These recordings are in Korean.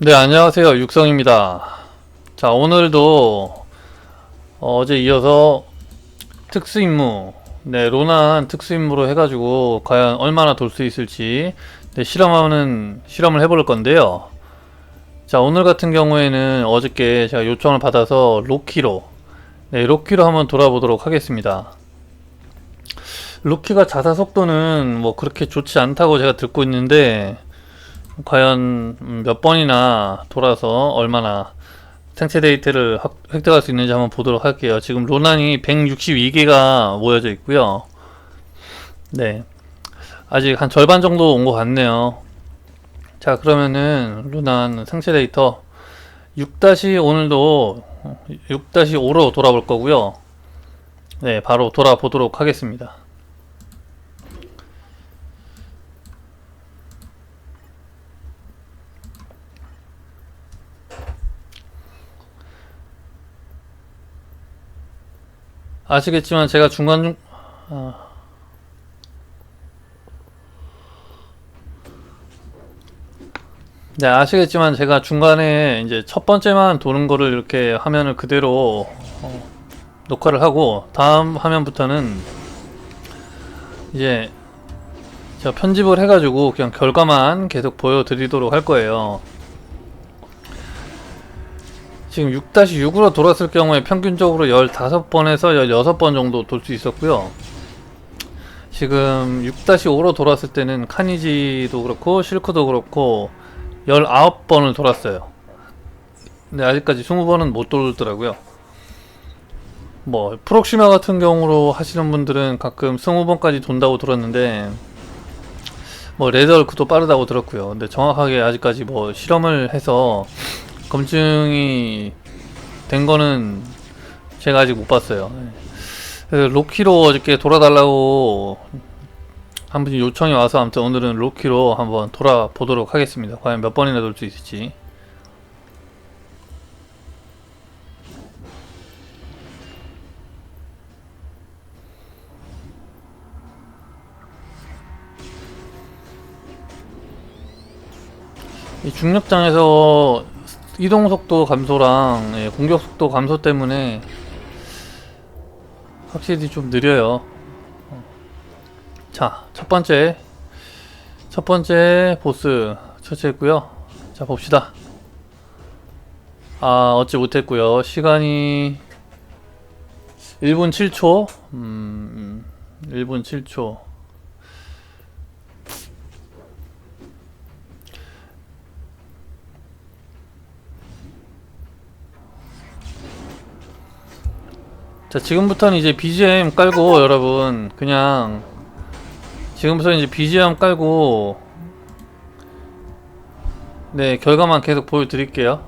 네, 안녕하세요. 육성입니다. 자, 오늘도 어, 제 이어서 특수 임무, 네, 로난 특수 임무로 해가지고 과연 얼마나 돌 수 있을지 네, 실험하는 실험을 해볼 건데요. 자, 오늘 같은 경우에는 어저께 제가 요청을 받아서 로키로, 네, 로키로 한번 돌아보도록 하겠습니다. 로키가 자사 속도는 뭐 그렇게 좋지 않다고 제가 듣고 있는데 과연 음, 몇 번이나 돌아서 얼마나 생체 데이터를 확- 획득할 수 있는지 한번 보도록 할게요. 지금 로난이 162개가 모여져 있고요. 네. 아직 한 절반 정도 온 것 같네요. 자, 그러면은 로난 생체 데이터 6- 오늘도 6-5로 돌아볼 거고요. 네, 바로 돌아보도록 하겠습니다. 아시겠지만 제가 중간 중 아. 네, 아시겠지만 제가 중간에 이제 첫 번째만 도는 거를 이렇게 화면을 그대로 어, 녹화를 하고 다음 화면부터는 이제 제가 편집을 해가지고 그냥 결과만 계속 보여드리도록 할 거예요. 지금 6-6으로 돌았을 경우에 평균적으로 15번에서 16번 정도 돌 수 있었고요. 지금 6-5로 돌았을 때는 카니지도 그렇고 실크도 그렇고 19번을 돌았어요. 근데 아직까지 20번은 못 돌더라고요. 뭐 프록시마 같은 경우로 하시는 분들은 가끔 20번까지 돈다고 들었는데 뭐 레더얼크도 빠르다고 들었고요. 근데 정확하게 아직까지 뭐 실험을 해서 검증이 된 거는 제가 아직 못 봤어요. 로키로 어저께 돌아달라고 한 분이 요청이 와서 아무튼 오늘은 로키로 한번 돌아보도록 하겠습니다. 과연 몇 번이나 돌 수 있을지. 이 중력장에서 이동 속도 감소랑 예, 공격 속도 감소 때문에 확실히 좀 느려요. 어. 자, 첫 번째. 첫 번째 보스 처치했고요. 자, 봅시다. 아, 얻지 못했고요. 시간이 1분 7초. 음, 1분 7초. 자, 지금부터는 이제 BGM 깔고 여러분 그냥 지금부터 이제 BGM 깔고 네, 결과만 계속 보여드릴게요.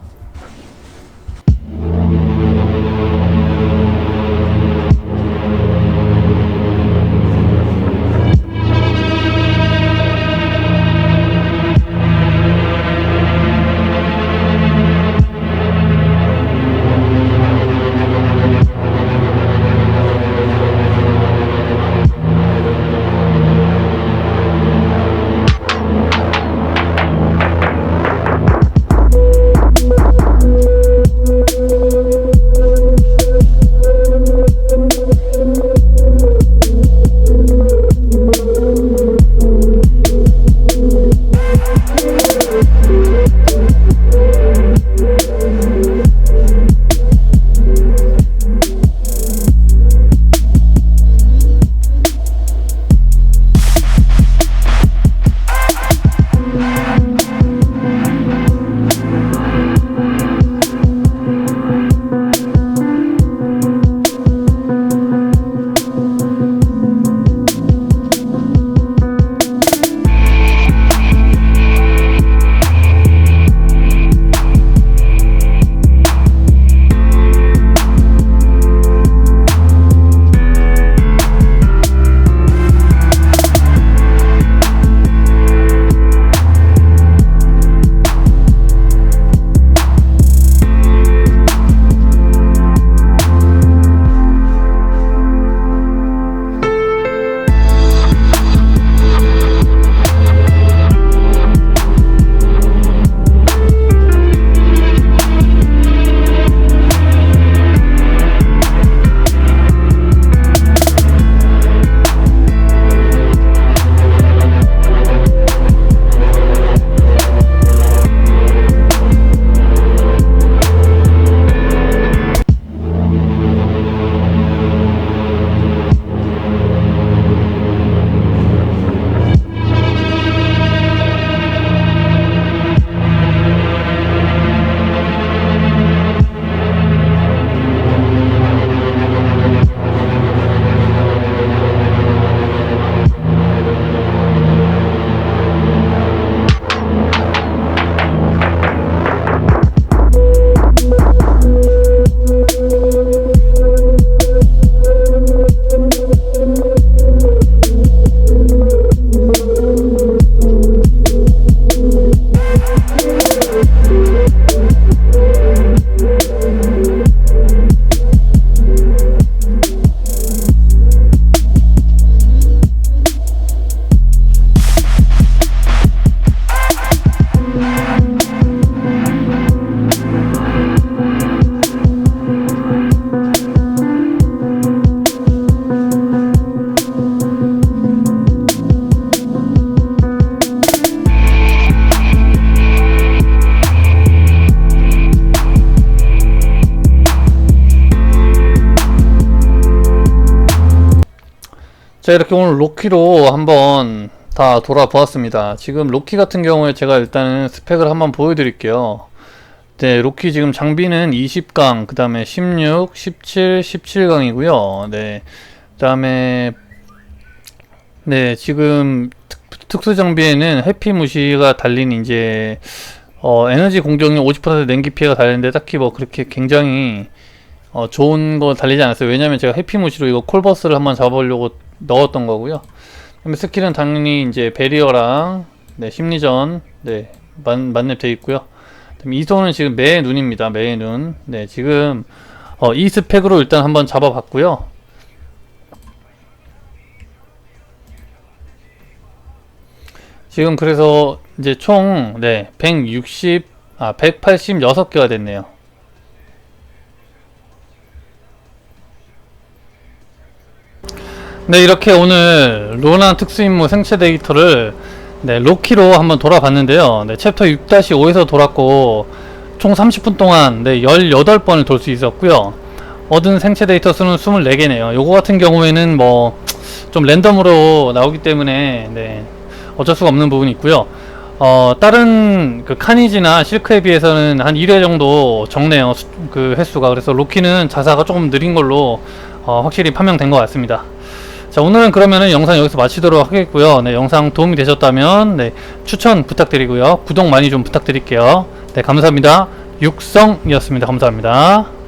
자 이렇게 오늘 로키로 한번 다 돌아보았습니다. 지금 로키 같은 경우에 제가 일단은 스펙을 한번 보여드릴게요. 네, 로키 지금 장비는 20강, 그 다음에 16, 17, 17강이고요. 네, 그 다음에 네 지금 특, 특수 장비에는 해피 무시가 달린 이제 어, 에너지 공격력 50% 냉기 피해가 달리는데 딱히 뭐 그렇게 굉장히 어, 좋은 거 달리지 않았어요. 왜냐면 제가 해피 무시로 이거 콜버스를 한번 잡아보려고 넣었던 거고요. 그다음에 스킬은 당연히 이제 베리어랑 네, 심리전 네, 만, 만렙돼 있고요. 그다음에 이소는 지금 매의 눈입니다. 매의 눈. 네, 지금 어, 이 스펙으로 일단 한번 잡아봤고요. 지금 그래서 이제 총 네, 160, 아, 186개가 됐네요. 네, 이렇게 오늘 로난 특수임무 생체 데이터를 네, 로키로 한번 돌아봤는데요. 네, 챕터 6-5에서 돌았고 총 30분 동안 네, 18번을 돌 수 있었고요. 얻은 생체 데이터 수는 24개네요. 요거 같은 경우에는 뭐 좀 랜덤으로 나오기 때문에 네, 어쩔 수가 없는 부분이 있고요. 어, 다른 그 카니지나 실크에 비해서는 한 1회 정도 적네요. 수- 그 횟수가. 그래서 로키는 자사가 조금 느린 걸로 어, 확실히 판명된 것 같습니다. 자 오늘은 그러면은 영상 여기서 마치도록 하겠고요. 네 영상 도움이 되셨다면 네 추천 부탁드리고요. 구독 많이 좀 부탁드릴게요. 네 감사합니다. 육성이었습니다. 감사합니다